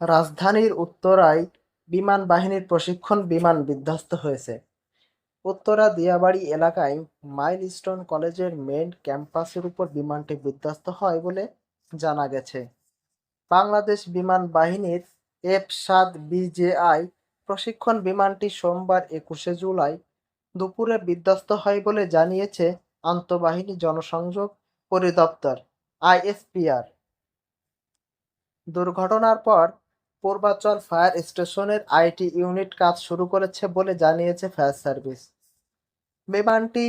রাজধানীর উত্তরায় বিমান বাহিনীর প্রশিক্ষণ বিমান বিধ্বস্ত হয়েছে। উত্তরা দিয়াবাড়ি এলাকায় মাইলস্টোন কলেজের মেন ক্যাম্পাসের উপর বিমানটি বিধ্বস্ত হয় বলে জানা গেছে। বাংলাদেশ বিমান বাহিনীর এফ সাত বিজেআই প্রশিক্ষণ বিমানটি সোমবার একুশে জুলাই দুপুরে বিধ্বস্ত হয় বলে জানিয়েছে আন্তঃবাহিনী জনসংযোগ পরিদপ্তর আইএসপিআর। দুর্ঘটনার পর পূর্বাচল ফায়ার স্টেশনের আইটি ইউনিট কাজ শুরু করেছে বলে জানিয়েছে ফায়ার সার্ভিস। বিমানটি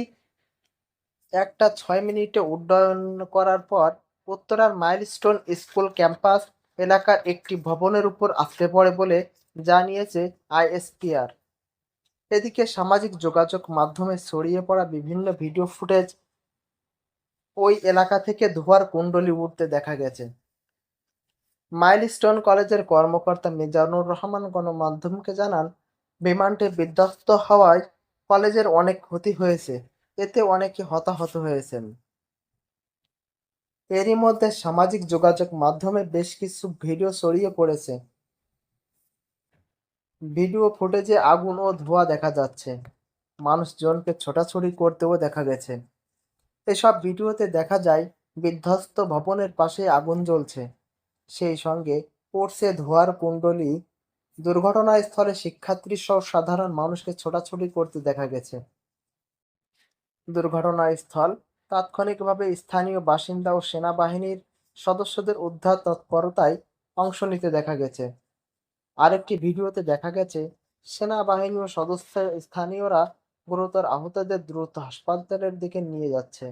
একটা ছয় মিনিটে উড্ডয়ন করার পর উত্তরার মাইলস্টোন স্কুল ক্যাম্পাস এলাকার একটি ভবনের উপর আছড়ে পড়ে বলে জানিয়েছে আইএসপিআর। এদিকে সামাজিক যোগাযোগ মাধ্যমে ছড়িয়ে পড়া বিভিন্ন ভিডিও ফুটেজ ওই এলাকা থেকে ধোঁয়ার কুণ্ডলি উঠতে দেখা গেছে। মাইলস্টোন কলেজের কর্মকর্তা মিজানুর রহমান গণমাধ্যমকে জানান, বিমানটি বিধ্বস্ত হওয়ায় কলেজের অনেক ক্ষতি হয়েছে। এতে অনেকে হতাহত হয়েছেন। এরই মধ্যে সামাজিক যোগাযোগ মাধ্যমে বেশ কিছু ভিডিও ছড়িয়ে পড়েছে। ভিডিও ফুটেজে আগুন ও ধোঁয়া দেখা যাচ্ছে। মানুষজনকে ছোটাছুটি করতেও দেখা গেছে। এসব ভিডিওতে দেখা যায়, বিধ্বস্ত ভবনের পাশে আগুন জ্বলছে। সেই সঙ্গে পড়ছে ধোঁয়ার কুণ্ডলী। দুর্ঘটনাস্থলে শিক্ষার্থী সহ সাধারণ মানুষকে ছোটাছুটি করতে দেখা গেছে। দুর্ঘটনাস্থল তাৎক্ষণিকভাবে স্থানীয় বাসিন্দা ও সেনাবাহিনীর সদস্যদের উদ্ধার তৎপরতায় অংশ নিতে দেখা গেছে। আরেকটি ভিডিওতে দেখা গেছে, সেনাবাহিনী ও সদস্য স্থানীয়রা গুরুতর আহতদের দ্রুত হাসপাতালের দিকে নিয়ে যাচ্ছে।